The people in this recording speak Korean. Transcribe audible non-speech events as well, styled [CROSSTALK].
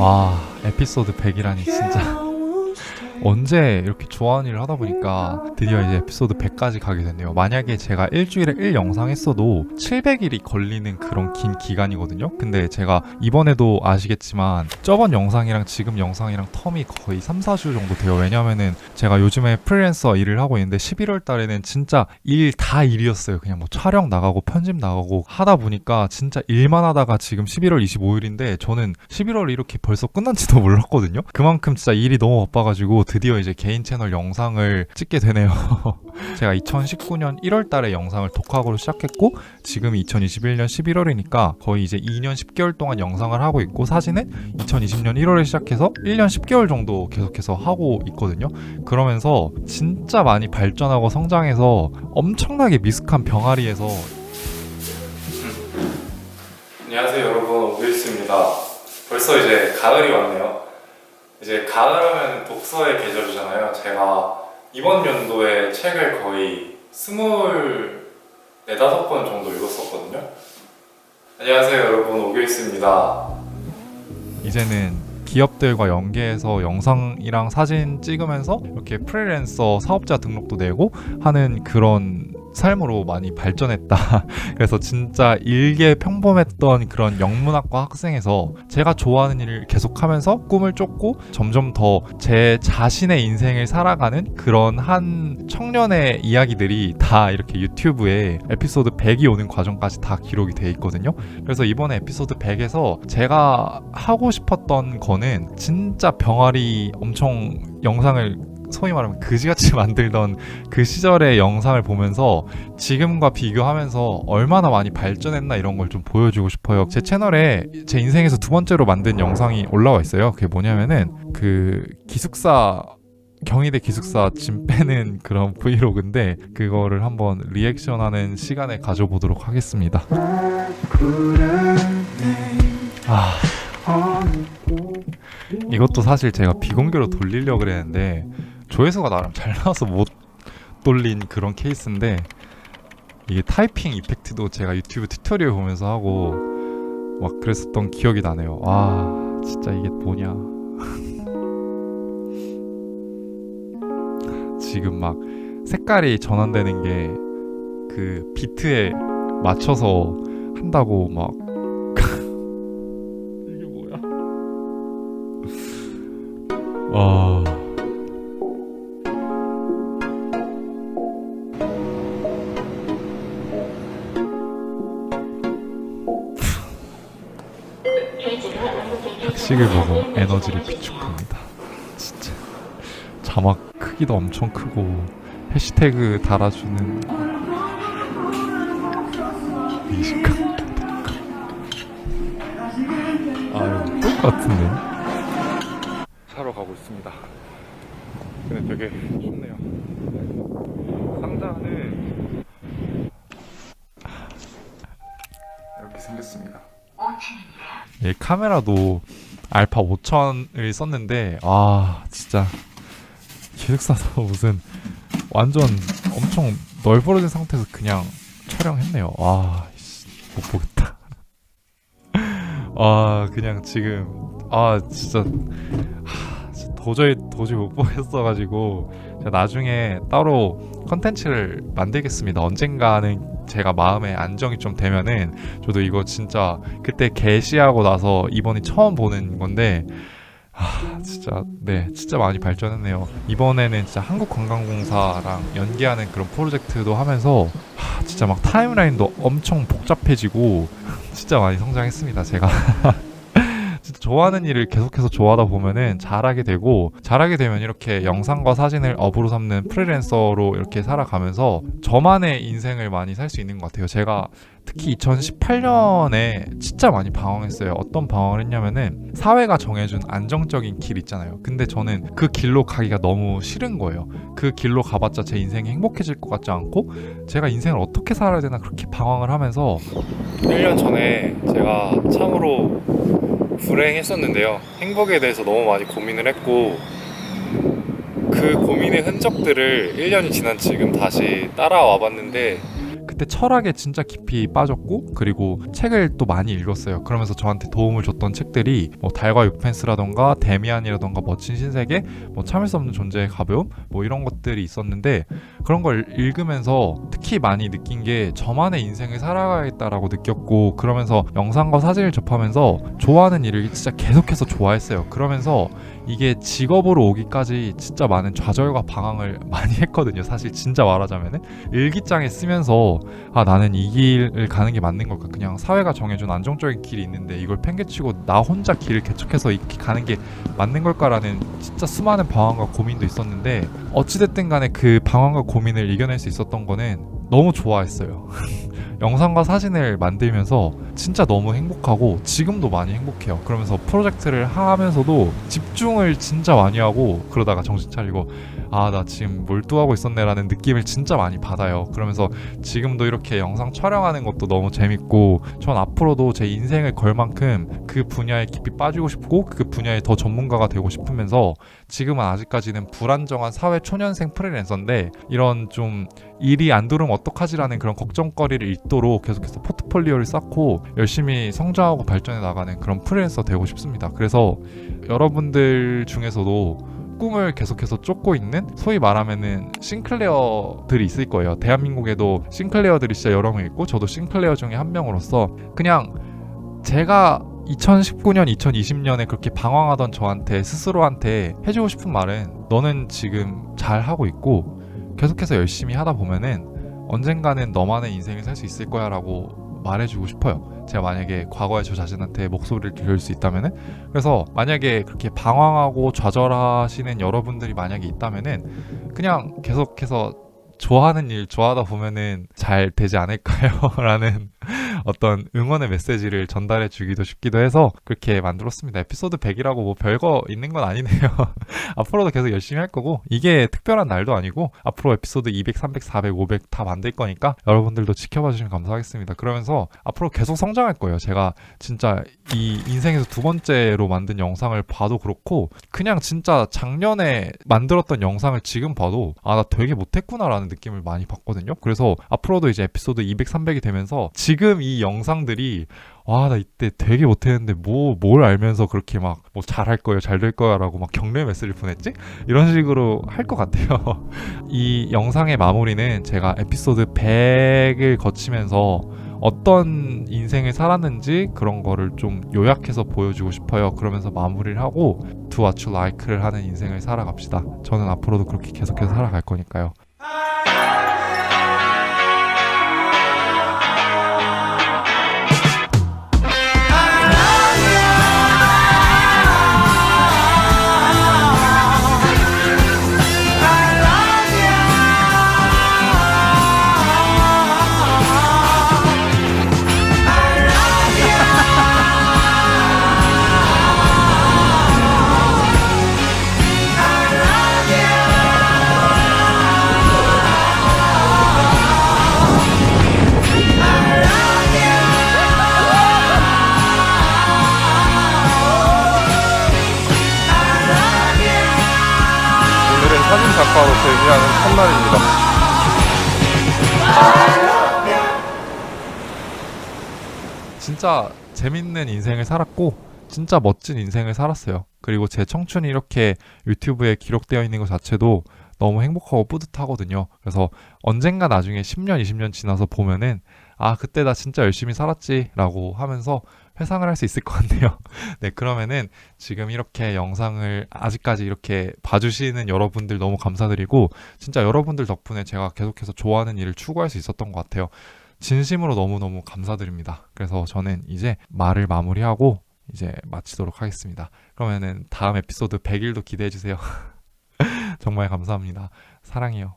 와 에피소드 100이라니 진짜 언제 이렇게 좋아하는 일을 하다 보니까 드디어 이제 에피소드 100까지 가게 됐네요. 만약에 제가 일주일에 1 영상 했어도 700일이 걸리는 그런 긴 기간이거든요. 근데 제가 이번에도 아시겠지만 저번 영상이랑 지금 영상이랑 텀이 거의 3, 4주 정도 돼요. 왜냐면은 제가 요즘에 프리랜서 일을 하고 있는데 11월 달에는 진짜 일 다 일이었어요. 그냥 뭐 촬영 나가고 편집 나가고 하다 보니까 진짜 일만 하다가 지금 11월 25일인데 저는 11월 이렇게 벌써 끝난지도 몰랐거든요. 그만큼 진짜 일이 너무 바빠가지고 드디어 이제 개인 채널 영상을 찍게 되네요. [LAUGHS] 제가 2019년 1월 달에 영상을 독학으로 시작했고 지금 2021년 11월이니까 거의 이제 2년 10개월 동안 영상을 하고 있고 사진은 2020년 1월에 시작해서 1년 10개월 정도 계속해서 하고 있거든요. 그러면서 진짜 많이 발전하고 성장해서 엄청나게 미숙한 병아리에서 안녕하세요 여러분 오빌스입니다. 벌써 이제 가을이 왔네요. 이제 가을하면 독서의 계절이잖아요. 제가 이번 연도에 책을 거의 스물 네다섯 권 정도 읽었었거든요. 안녕하세요 여러분 오빌스입니다. 이제는 기업들과 연계해서 영상이랑 사진 찍으면서 이렇게 프리랜서 사업자 등록도 내고 하는 그런 삶으로 많이 발전했다. [LAUGHS] 그래서 진짜 일개 평범했던 그런 영문학과 학생에서 제가 좋아하는 일을 계속하면서 꿈을 쫓고 점점 더 제 자신의 인생을 살아가는 그런 한 청년의 이야기들이 다 이렇게 유튜브에 에피소드 100이 오는 과정까지 다 기록이 돼 있거든요. 그래서 이번에 에피소드 100에서 제가 하고 싶었던 거는 진짜 병아리 엄청 영상을 소위 말하면 그지같이 [LAUGHS] 만들던 그 시절의 영상을 보면서 지금과 비교하면서 얼마나 많이 발전했나 이런 걸 좀 보여주고 싶어요. 제 채널에 제 인생에서 두 번째로 만든 영상이 올라와 있어요. 그게 뭐냐면은 그 기숙사 경희대 기숙사 짐 [LAUGHS] 빼는 그런 브이로그인데 그거를 한번 리액션하는 시간에 가져보도록 하겠습니다. 아 이것도 사실 제가 비공개로 돌리려고 그랬는데 조회수가 나름 잘 나와서 못 돌린 그런 케이스인데 이게 타이핑 이펙트도 제가 유튜브 튜토리얼 보면서 하고 막 그랬었던 기억이 나네요. 아 진짜 이게 뭐냐. [LAUGHS] 지금 막 색깔이 전환되는 게 그 비트에 맞춰서 한다고 막 이게 뭐야? 아 학식을 보고 에너지를 비축합니다. 진짜 자막 크기도 엄청 크고 해시태그 달아주는 미식감 아유 똑같은데 사러 가고 있습니다. 근데 되게 춥네요. 상자는 이렇게 생겼습니다. 이 카메라도 알파 5000을 썼는데 아 진짜 기획사도 [LAUGHS] 무슨 완전 엄청 널브러진 상태에서 그냥 촬영했네요. 아, 씨, 못 보겠다. [LAUGHS] 아, 그냥 지금 아 진짜, 하, 도저히 도저히 못 보겠어가지고 제가 나중에 따로 컨텐츠를 만들겠습니다. 언젠가는 제가 마음에 안정이 좀 되면은 저도 이거 진짜 그때 게시하고 나서 이번이 처음 보는 건데 아 진짜 네 진짜 많이 발전했네요 이번에는 진짜 한국관광공사랑 연계하는 그런 프로젝트도 하면서 아, 진짜 막 타임라인도 엄청 복잡해지고 진짜 많이 성장했습니다 제가 [LAUGHS] 좋아하는 일을 계속해서 좋아하다 보면은 잘하게 되고 잘하게 되면 이렇게 영상과 사진을 업으로 삼는 프리랜서로 이렇게 살아가면서 저만의 인생을 많이 살 수 있는 것 같아요. 제가 특히 2018년에 진짜 많이 방황했어요. 어떤 방황을 했냐면은 사회가 정해준 안정적인 길 있잖아요. 근데 저는 그 길로 가기가 너무 싫은 거예요. 그 길로 가봤자 제 인생이 행복해질 것 같지 않고 제가 인생을 어떻게 살아야 되나 그렇게 방황을 하면서 1년 전에 제가 참으로 불행했었는데요. 행복에 대해서 너무 많이 고민을 했고 그 고민의 흔적들을 1년이 지난 지금 다시 따라와 봤는데 그때 철학에 진짜 깊이 빠졌고 그리고 책을 또 많이 읽었어요. 그러면서 저한테 도움을 줬던 책들이 뭐 달과 유펜스라던가 데미안이라던가 멋진 신세계, 뭐 참을 수 없는 존재의 가벼움, 뭐 이런 것들이 있었는데 그런 걸 읽으면서 특히 많이 느낀 게 저만의 인생을 살아가겠다라고 느꼈고 그러면서 영상과 사진을 접하면서 좋아하는 일을 진짜 계속해서 좋아했어요. 그러면서 이게 직업으로 오기까지 진짜 많은 좌절과 방황을 [LAUGHS] 많이 했거든요. 사실 진짜 말하자면은 일기장에 쓰면서 아 나는 이 길을 가는 게 맞는 걸까? 그냥 사회가 정해준 안정적인 길이 있는데 이걸 팽개치고 나 혼자 길을 개척해서 이렇게 가는 게 맞는 걸까라는 진짜 수많은 방황과 고민도 있었는데 어찌됐든 간에 그 방황과 고민을 이겨낼 수 있었던 거는 너무 좋아했어요. [LAUGHS] 영상과 사진을 만들면서 진짜 너무 행복하고 지금도 많이 행복해요. 그러면서 프로젝트를 하면서도 집중을 진짜 많이 하고 그러다가 정신 차리고 아 나 지금 몰두하고 있었네라는 느낌을 진짜 많이 받아요. 그러면서 지금도 이렇게 영상 촬영하는 것도 너무 재밌고 전 앞으로도 제 인생을 걸 만큼 그 분야에 깊이 빠지고 싶고 그 분야에 더 전문가가 되고 싶으면서 지금은 아직까지는 불안정한 사회 초년생 프리랜서인데 이런 좀 일이 안 들어오면 어떡하지라는 그런 걱정거리를 잊도록 계속해서 포트폴리오를 쌓고 열심히 성장하고 발전해 나가는 그런 프리랜서 되고 싶습니다. 그래서 여러분들 중에서도 꿈을 계속해서 쫓고 있는 소위 말하면은 싱클레어들이 있을 거예요. 대한민국에도 싱클레어들이 진짜 여러 명 있고 저도 싱클레어 중에 한 명으로서 그냥 제가 2019년, 2020년에 그렇게 방황하던 저한테 스스로한테 해주고 싶은 말은 너는 지금 잘 하고 있고 계속해서 열심히 하다 보면은 언젠가는 너만의 인생을 살 수 있을 거야 라고 말해주고 싶어요. 제가 만약에 과거의 저 자신한테 목소리를 들을 수 있다면은 그래서 만약에 그렇게 방황하고 좌절하시는 여러분들이 만약에 있다면은 그냥 계속해서 좋아하는 일 좋아하다 보면은 잘 되지 않을까요?라는 [LAUGHS] 어떤 응원의 메시지를 전달해 주기도 싶기도 해서 그렇게 만들었습니다. 에피소드 100이라고 뭐 별거 있는 건 아니네요. [LAUGHS] 앞으로도 계속 열심히 할 거고 이게 특별한 날도 아니고 앞으로 에피소드 200, 300, 400, 500 다 만들 거니까 여러분들도 지켜봐 주시면 감사하겠습니다. 그러면서 앞으로 계속 성장할 거예요. 제가 진짜 이 인생에서 두 번째로 만든 영상을 봐도 그렇고 그냥 진짜 작년에 만들었던 영상을 지금 봐도 아 나 되게 못했구나라는 느낌을 많이 받거든요. 그래서 앞으로도 이제 에피소드 200, 300이 되면서 지금 이 영상들이 와 나 이때 되게 못했는데 뭐 뭘 알면서 그렇게 막 뭐 잘할 거예요 잘 될 거야 라고 막 격려 메시지를 보냈지? 이런 식으로 할 것 같아요. [LAUGHS] 이 영상의 마무리는 제가 에피소드 100을 거치면서 어떤 인생을 살았는지 그런 거를 좀 요약해서 보여주고 싶어요. 그러면서 마무리를 하고 You Like를 하는 인생을 살아갑시다. 저는 앞으로도 그렇게 계속해서 살아갈 거니까요 진짜 재밌는 인생을 살았고 진짜 멋진 인생을 살았어요. 그리고 제 청춘이 이렇게 유튜브에 기록되어 있는 것 자체도 너무 행복하고 뿌듯하거든요. 그래서 언젠가 나중에 10년, 20년 지나서 보면은 아, 그때 나 진짜 열심히 살았지라고 하면서 회상을 할 수 있을 것 같네요. [LAUGHS] 네, 그러면은 지금 이렇게 영상을 아직까지 이렇게 봐주시는 여러분들 너무 감사드리고 진짜 여러분들 덕분에 제가 계속해서 좋아하는 일을 추구할 수 있었던 것 같아요. 진심으로 너무너무 감사드립니다. 그래서 저는 이제 말을 마무리하고 이제 마치도록 하겠습니다. 그러면은 다음 에피소드 100일도 기대해 주세요. [LAUGHS] 정말 감사합니다. 사랑해요.